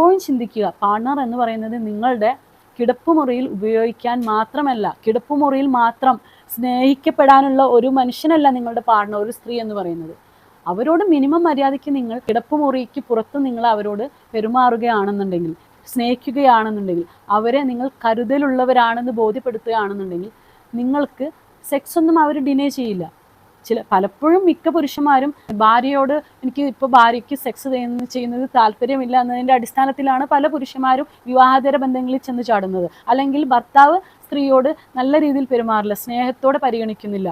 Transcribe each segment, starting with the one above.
എപ്പോഴും ചിന്തിക്കുക. പാർട്ണർ എന്ന് പറയുന്നത് നിങ്ങളുടെ കിടപ്പുമുറിയിൽ ഉപയോഗിക്കാൻ മാത്രമല്ല കിടപ്പുമുറിയിൽ മാത്രം സ്നേഹിക്കപ്പെടാനുള്ള ഒരു മനുഷ്യനല്ല നിങ്ങളുടെ പാർട്ണർ ഒരു സ്ത്രീ എന്ന് പറയുന്നത്. അവരോട് മിനിമം മര്യാദയ്ക്ക് നിങ്ങൾ കിടപ്പുമുറിക്ക് പുറത്ത് നിങ്ങൾ അവരോട് പെരുമാറുകയാണെന്നുണ്ടെങ്കിൽ സ്നേഹിക്കുകയാണെന്നുണ്ടെങ്കിൽ അവരെ നിങ്ങൾ കരുതലുള്ളവരാണെന്ന് ബോധ്യപ്പെടുത്തുകയാണെന്നുണ്ടെങ്കിൽ നിങ്ങൾക്ക് സെക്സ് ഒന്നും അവർ ഡിനേ ചെയ്യില്ല. ചില പലപ്പോഴും മിക്ക പുരുഷന്മാരും ഭാര്യയോട് എനിക്ക് ഇപ്പോൾ ഭാര്യയ്ക്ക് സെക്സ് ചെയ്യുന്ന ചെയ്യുന്നത് താല്പര്യമില്ല എന്നതിന്റെ അടിസ്ഥാനത്തിലാണ് പല പുരുഷന്മാരും വിവാഹേതര ബന്ധങ്ങളിൽ ചെന്ന് ചാടുന്നത്. അല്ലെങ്കിൽ ഭർത്താവ് സ്ത്രീയോട് നല്ല രീതിയിൽ പെരുമാറില്ല സ്നേഹത്തോടെ പരിഗണിക്കുന്നില്ല.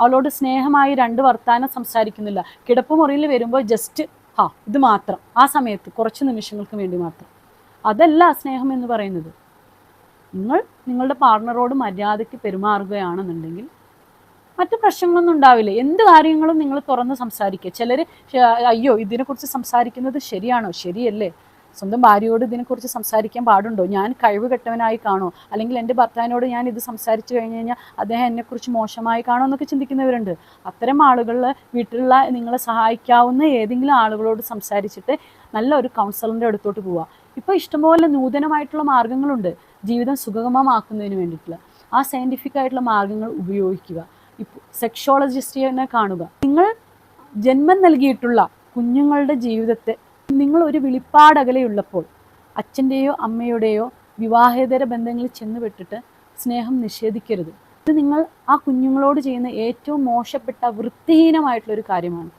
അവളോട് സ്നേഹമായി രണ്ട് വർത്താനം സംസാരിക്കുന്നില്ല. കിടപ്പുമുറിയിൽ വരുമ്പോൾ ജസ്റ്റ് ഹാ ഇത് മാത്രം. ആ സമയത്ത് കുറച്ച് നിമിഷങ്ങൾക്ക് വേണ്ടി മാത്രം. അതല്ല സ്നേഹം എന്ന് പറയുന്നത്. നിങ്ങൾ നിങ്ങളുടെ പാർട്ണറോട് മര്യാദയ്ക്ക് പെരുമാറുകയാണെന്നുണ്ടെങ്കിൽ മറ്റു പ്രശ്നങ്ങളൊന്നും ഉണ്ടാവില്ല. എന്ത് കാര്യങ്ങളും നിങ്ങൾ തുറന്ന് സംസാരിക്കുക. ചിലർ അയ്യോ ഇതിനെക്കുറിച്ച് സംസാരിക്കുന്നത് ശരിയാണോ? ശരിയല്ലേ. സ്വന്തം ഭാര്യയോട് ഇതിനെക്കുറിച്ച് സംസാരിക്കാൻ പാടുണ്ടോ? ഞാൻ കഴിവ് കെട്ടവനായി കാണോ? അല്ലെങ്കിൽ എന്റെ ഭർത്താവിനോട് ഞാൻ ഇത് സംസാരിച്ചു കഴിഞ്ഞ് കഴിഞ്ഞാൽ അദ്ദേഹം എന്നെക്കുറിച്ച് മോശമായി കാണോ എന്നൊക്കെ ചിന്തിക്കുന്നവരുണ്ട്. അത്തരം ആളുകളിൽ വീട്ടിലുള്ള നിങ്ങളെ സഹായിക്കാവുന്ന ഏതെങ്കിലും ആളുകളോട് സംസാരിച്ചിട്ട് നല്ല ഒരു കൗൺസിലറിന്റെ അടുത്തോട്ട് പോവുക. ഇപ്പോൾ ഇഷ്ടംപോലെ നൂതനമായിട്ടുള്ള മാർഗങ്ങളുണ്ട് ജീവിതം സുഗമമാക്കുന്നതിന് വേണ്ടിയിട്ടുള്ള. ആ സയന്റിഫിക് ആയിട്ടുള്ള മാർഗങ്ങൾ ഉപയോഗിക്കുക. സെക്ഷോളജിസ്റ്റിനെ കാണുക. നിങ്ങൾ ജന്മം നൽകിയിട്ടുള്ള കുഞ്ഞുങ്ങളുടെ ജീവിതത്തെ നിങ്ങൾ ഒരു വിളിപ്പാടകലെയുള്ളപ്പോൾ അച്ഛന്റെയോ അമ്മയുടെയോ വിവാഹേതര ബന്ധങ്ങളിൽ ചെന്ന് വിട്ടിട്ട് സ്നേഹം നിഷേധിക്കരുത്. ഇത് നിങ്ങൾ ആ കുഞ്ഞുങ്ങളോട് ചെയ്യുന്ന ഏറ്റവും മോശപ്പെട്ട വൃത്തിഹീനമായിട്ടുള്ളൊരു കാര്യമാണ്.